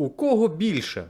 У кого більше?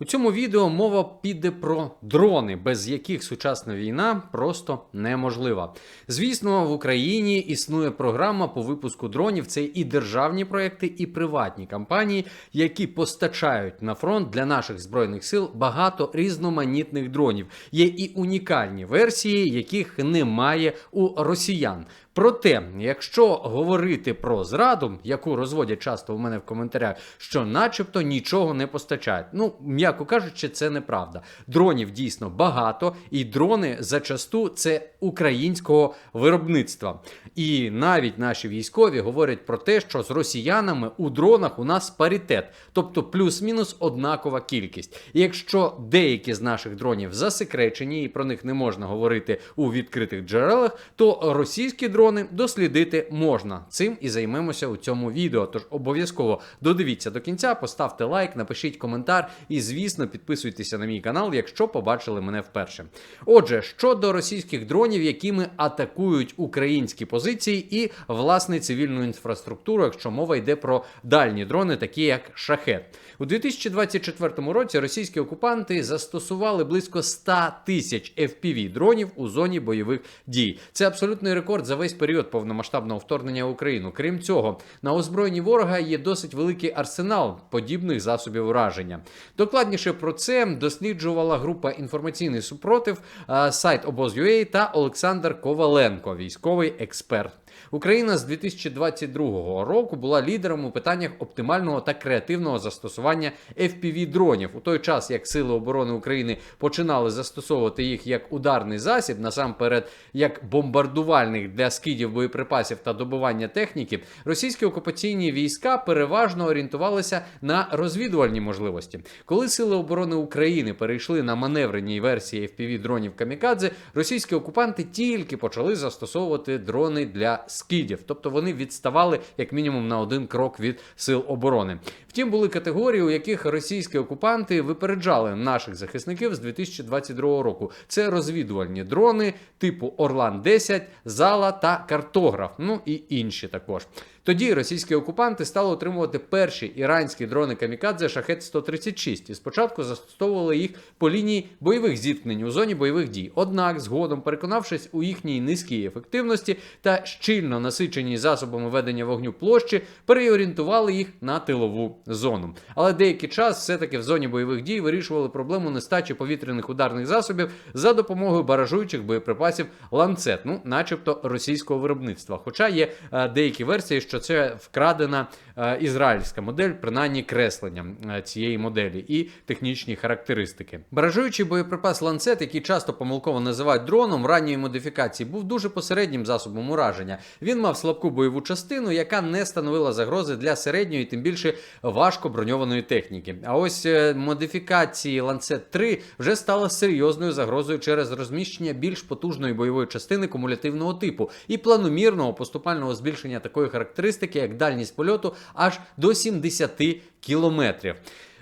У цьому відео мова піде про дрони, без яких сучасна війна просто неможлива. Звісно, в Україні існує програма по випуску дронів. Це і державні проекти, і приватні компанії, які постачають на фронт для наших збройних сил багато різноманітних дронів. Є і унікальні версії, яких немає у росіян. Проте, якщо говорити про зраду, яку розводять часто у мене в коментарях, що начебто нічого не постачають. Ну, м'яко кажучи, це неправда. Дронів дійсно багато, і дрони зачасту це українського виробництва. І навіть наші військові говорять про те, що з росіянами у дронах у нас паритет, тобто плюс-мінус однакова кількість. І якщо деякі з наших дронів засекречені і про них не можна говорити у відкритих джерелах, то російські дрони дослідити можна. Цим і займемося у цьому відео. Тож обов'язково додивіться до кінця, поставте лайк, напишіть коментар і, звісно, підписуйтеся на мій канал, якщо побачили мене вперше. Отже, щодо російських дронів, якими атакують українські позиції і власне цивільну інфраструктуру, якщо мова йде про дальні дрони, такі як шахет. У 2024 році російські окупанти застосували близько 100 тисяч FPV дронів у зоні бойових дій. Це абсолютний рекорд за весь період повномасштабного вторгнення в Україну. Крім цього, на озброєнні ворога є досить великий арсенал подібних засобів ураження. Докладніше про це досліджувала група інформаційний супротив, е, сайт обоз.ua та Олександр Коваленко, військовий експерт. Україна з 2022 року була лідером у питаннях оптимального та креативного застосування fpv дронів у той час, як Сили оборони України починали застосовувати їх як ударний засіб, насамперед як бомбардувальник для скидів боєприпасів та добування техніки, російські окупаційні війська переважно орієнтувалися на розвідувальні можливості. Коли Сили оборони України перейшли на маневрені версії fpv дронів Камікадзе, російські окупанти тільки почали застосовувати дрони для скидів, тобто вони відставали як мінімум на один крок від сил оборони. Втім, були категорії, у яких російські окупанти випереджали наших захисників з 2022 року. Це розвідувальні дрони типу Орлан 10 Зала та картограф. Ну і інші також. Тоді російські окупанти стали отримувати перші іранські дрони Камікадзе Шахет 136 і спочатку застосовували їх по лінії бойових зіткнень у зоні бойових дій. Однак, згодом, переконавшись у їхній низькій ефективності та щільно насиченій засобами ведення вогню площі, переорієнтували їх на тилову зону. Але деякий час все-таки в зоні бойових дій вирішували проблему нестачі повітряних ударних засобів за допомогою баражуючих боєприпасів ланцет, ну, начебто російського виробництва. Хоча є е, деякі версії, що це вкрадена е, ізраїльська модель, принаймні креслення е, цієї моделі і технічні характеристики. Баражуючий боєприпас ланцет, який часто помилково називають дроном ранньої модифікації, був дуже посереднім засобом ураження. Він мав слабку бойову частину, яка не становила загрози для середньої, тим більше важко броньованої техніки. А ось е, модифікації ланцет 3 вже стала серйозною загрозою через розміщення більш потужної бойової частини кумулятивного типу і планомірного поступального збільшення такої характеристики, як дальність польоту аж до 70 кілометрів.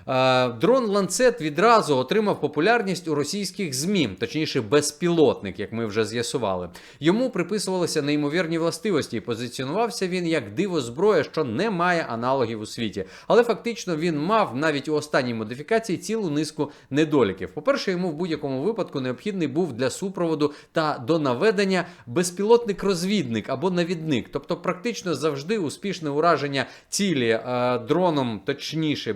Е, Дрон Ланцет відразу отримав популярність у російських ЗМІ, точніше, безпілотник, як ми вже з'ясували. Йому приписувалися неймовірні властивості, і позиціонувався він як диво зброя, що не має аналогів у світі. Але фактично він мав навіть у останній модифікації цілу низку недоліків. По-перше, йому в будь-якому випадку необхідний був для супроводу та до наведення безпілотник-розвідник або навідник, тобто практично завжди успішне ураження цілі е, дроном, точніше,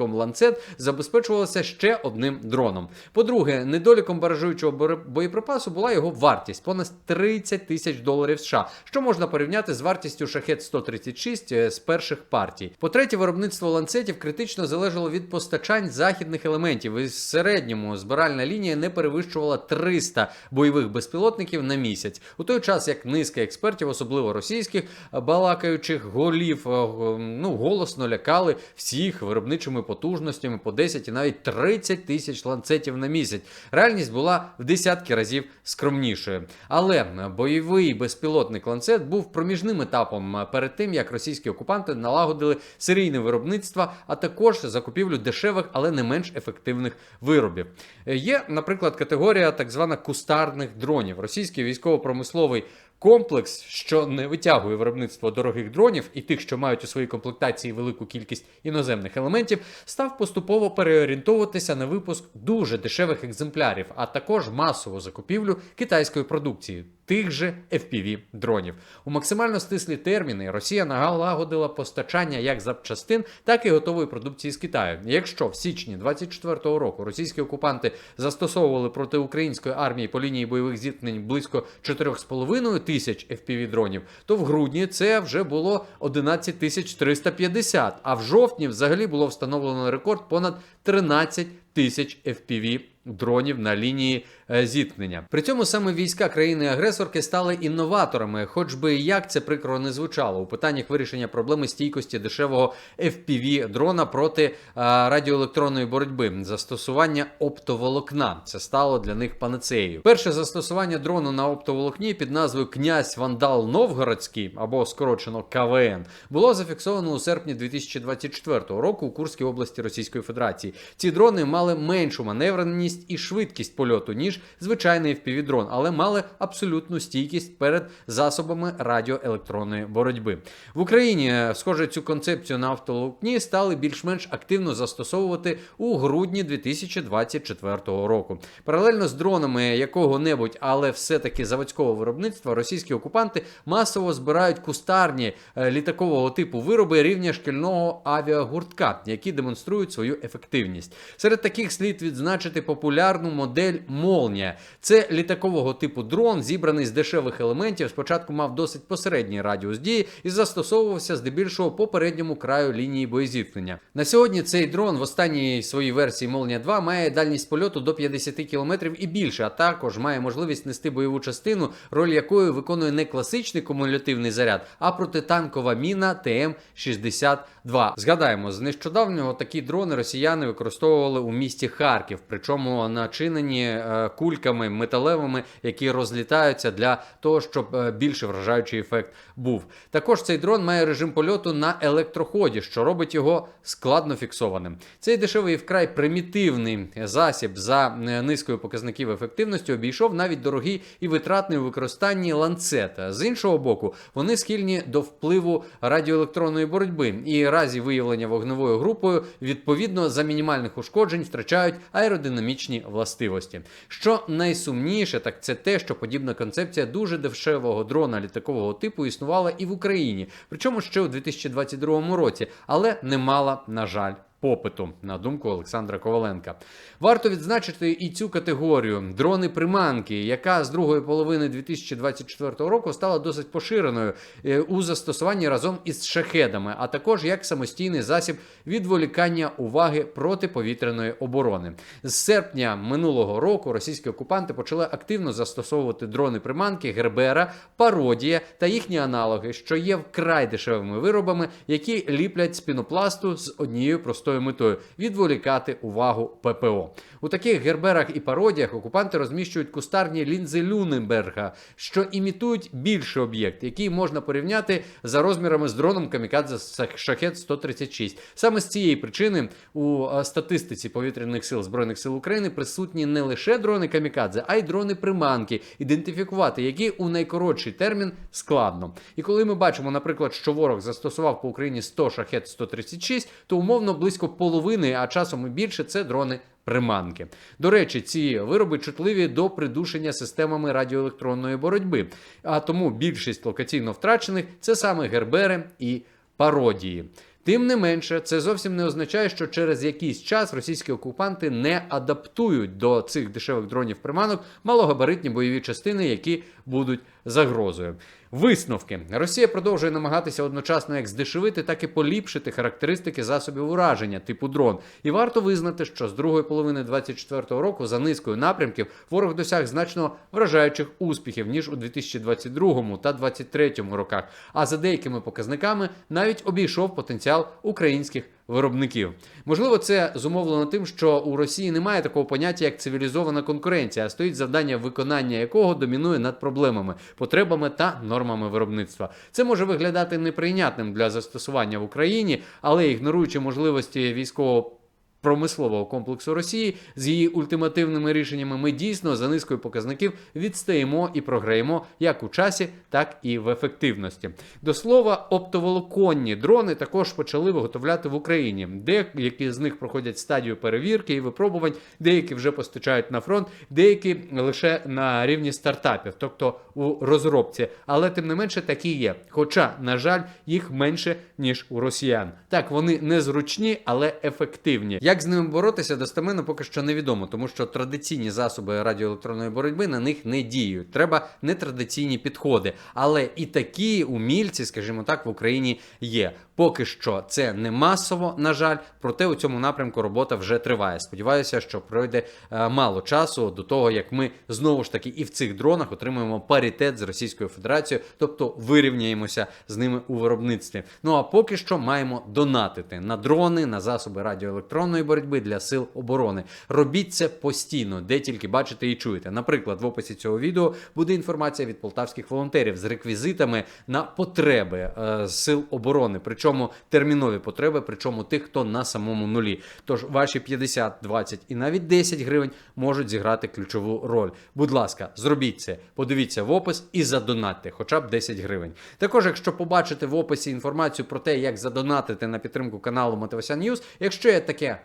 безпілотником ланцет забезпечувалося ще одним дроном. По-друге, недоліком баражуючого боєприпасу була його вартість понад 30 тисяч доларів США, що можна порівняти з вартістю шахет 136 е, з перших партій. По-третє, виробництво ланцетів критично залежало від постачань західних елементів. І в середньому збиральна лінія не перевищувала 300 бойових безпілотників на місяць. У той час як низка експертів, особливо російських, балакаючих голів, е, ну голосно лякали всіх виробничими потужностями по 10 і навіть 30 тисяч ланцетів на місяць. Реальність була в десятки разів скромнішою. Але бойовий безпілотник ланцет був проміжним етапом перед тим, як російські окупанти налагодили серійне виробництво, а також закупівлю дешевих, але не менш ефективних виробів. Є, наприклад, категорія так звана кустарних дронів. Російський військово-промисловий Комплекс, що не витягує виробництво дорогих дронів і тих, що мають у своїй комплектації велику кількість іноземних елементів, став поступово переорієнтовуватися на випуск дуже дешевих екземплярів, а також масову закупівлю китайської продукції. Тих же FPV дронів у максимально стислі терміни Росія налагодила постачання як запчастин, так і готової продукції з Китаю. Якщо в січні 24-го року російські окупанти застосовували проти української армії по лінії бойових зіткнень близько 4,5 тисяч FPV дронів, то в грудні це вже було 11 тисяч 350, а в жовтні взагалі було встановлено рекорд понад 13 тисяч FPV дронів на лінії е, зіткнення. При цьому саме війська країни-агресорки стали інноваторами, хоч би як це прикро не звучало у питаннях вирішення проблеми стійкості дешевого FPV дрона проти е, радіоелектронної боротьби, застосування оптоволокна. Це стало для них панацеєю. Перше застосування дрону на оптоволокні під назвою Князь Вандал Новгородський або скорочено КВН було зафіксовано у серпні 2024 року у Курській області Російської Федерації. Ці дрони мали меншу маневреність і швидкість польоту, ніж звичайний FPV-дрон, але мали абсолютну стійкість перед засобами радіоелектронної боротьби. В Україні, е, схоже, цю концепцію на автолокні стали більш-менш активно застосовувати у грудні 2024 року. Паралельно з дронами якого-небудь, але все-таки заводського виробництва, російські окупанти масово збирають кустарні е, літакового типу вироби рівня шкільного авіагуртка, які демонструють свою ефективність. Серед таких слід відзначити популярну модель Молнія. Це літакового типу дрон, зібраний з дешевих елементів. Спочатку мав досить посередній радіус дії і застосовувався здебільшого по передньому краю лінії боєзіткнення. На сьогодні цей дрон в останній своїй версії Молнія 2 має дальність польоту до 50 км і більше, а також має можливість нести бойову частину, роль якої виконує не класичний кумулятивний заряд, а протитанкова міна ТМ-62. Згадаємо, з нещодавнього такі дрони росіяни використовували у місті Харків, причому начинені е, кульками металевими, які розлітаються для того, щоб е, більше вражаючий ефект був. Також цей дрон має режим польоту на електроході, що робить його складно фіксованим. Цей дешевий і вкрай примітивний засіб за е, низкою показників ефективності обійшов навіть дорогий і витратний у використанні ланцета. З іншого боку, вони схильні до впливу радіоелектронної боротьби і разі виявлення вогневою групою відповідно за мінімальних ушкоджень втрачають аеродинамічні властивості. Що найсумніше, так це те, що подібна концепція дуже дешевого дрона літакового типу існувала і в Україні, причому ще у 2022 році, але не мала, на жаль. Попиту, на думку Олександра Коваленка, варто відзначити і цю категорію дрони приманки, яка з другої половини 2024 року стала досить поширеною е, у застосуванні разом із шахедами, а також як самостійний засіб відволікання уваги протиповітряної оборони. З серпня минулого року російські окупанти почали активно застосовувати дрони приманки, Гербера, пародія та їхні аналоги, що є вкрай дешевими виробами, які ліплять з пінопласту з однією простою метою відволікати увагу ППО. У таких герберах і пародіях окупанти розміщують кустарні лінзи Люненберга, що імітують більший об'єкт, який можна порівняти за розмірами з дроном Камікадзе Шахет 136. Саме з цієї причини у е, статистиці повітряних сил збройних сил України присутні не лише дрони Камікадзе, а й дрони приманки, ідентифікувати які у найкоротший термін складно. І коли ми бачимо, наприклад, що ворог застосував по Україні 100 шахет 136, то умовно близько половини, а часом і більше це дрони. Приманки. До речі, ці вироби чутливі до придушення системами радіоелектронної боротьби, а тому більшість локаційно втрачених це саме гербери і пародії. Тим не менше, це зовсім не означає, що через якийсь час російські окупанти не адаптують до цих дешевих дронів приманок малогабаритні бойові частини, які будуть загрозою. Висновки Росія продовжує намагатися одночасно як здешевити, так і поліпшити характеристики засобів ураження типу дрон. І варто визнати, що з другої половини 2024 року за низкою напрямків ворог досяг значно вражаючих успіхів ніж у 2022 та 2023 роках. А за деякими показниками навіть обійшов потенціал українських виробників. Можливо, це зумовлено тим, що у Росії немає такого поняття, як цивілізована конкуренція, а стоїть завдання виконання якого домінує над проблемами, потребами та нормами виробництва. Це може виглядати неприйнятним для застосування в Україні, але ігноруючи можливості військового промислового комплексу Росії з її ультимативними рішеннями, ми дійсно за низкою показників відстаємо і програємо як у часі, так і в ефективності. До слова, оптоволоконні дрони також почали виготовляти в Україні. Деякі з них проходять стадію перевірки і випробувань, деякі вже постачають на фронт, деякі лише на рівні стартапів, тобто у розробці. Але тим не менше такі є. Хоча, на жаль, їх менше ніж у росіян. Так, вони незручні, але ефективні. Як з ними боротися, достеменно поки що невідомо, тому що традиційні засоби радіоелектронної боротьби на них не діють. Треба нетрадиційні підходи. Але і такі умільці, скажімо так, в Україні є. Поки що це не масово, на жаль, проте у цьому напрямку робота вже триває. Сподіваюся, що пройде е, мало часу до того, як ми знову ж таки і в цих дронах отримуємо паритет з Російською Федерацією, тобто вирівняємося з ними у виробництві. Ну а поки що маємо донатити на дрони, на засоби радіоелектронної боротьби для сил оборони. Робіть це постійно, де тільки бачите і чуєте. Наприклад, в описі цього відео буде інформація від полтавських волонтерів з реквізитами на потреби е, сил оборони, причому термінові потреби, причому тих, хто на самому нулі. Тож ваші 50, 20 і навіть 10 гривень можуть зіграти ключову роль. Будь ласка, зробіть це, подивіться в опис і задонатьте, хоча б 10 гривень. Також, якщо побачите в описі інформацію про те, як задонатити на підтримку каналу Мотивасян News, якщо є таке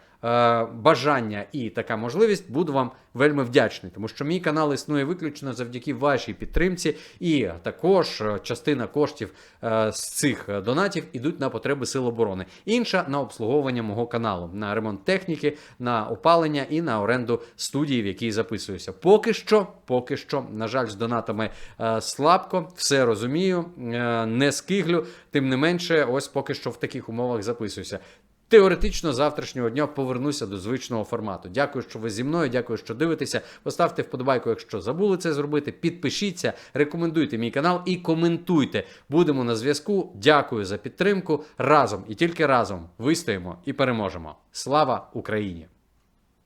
бажання і така можливість, буду вам вельми вдячний, тому що мій канал існує виключно завдяки вашій підтримці, і також е, частина коштів е, з цих е, донатів ідуть на потреби сил оборони, інша на обслуговування мого каналу, на ремонт техніки, на опалення і на оренду студії, в якій записуюся. Поки що, поки що, на жаль, з донатами е, слабко, все розумію, е, не скиглю. Тим не менше, ось поки що в таких умовах записуюся. Теоретично завтрашнього дня повернуся до звичного формату. Дякую, що ви зі мною. Дякую, що дивитеся. Поставте вподобайку, якщо забули це зробити. Підпишіться, рекомендуйте мій канал і коментуйте. Будемо на зв'язку. Дякую за підтримку. Разом і тільки разом вистоїмо і переможемо. Слава Україні!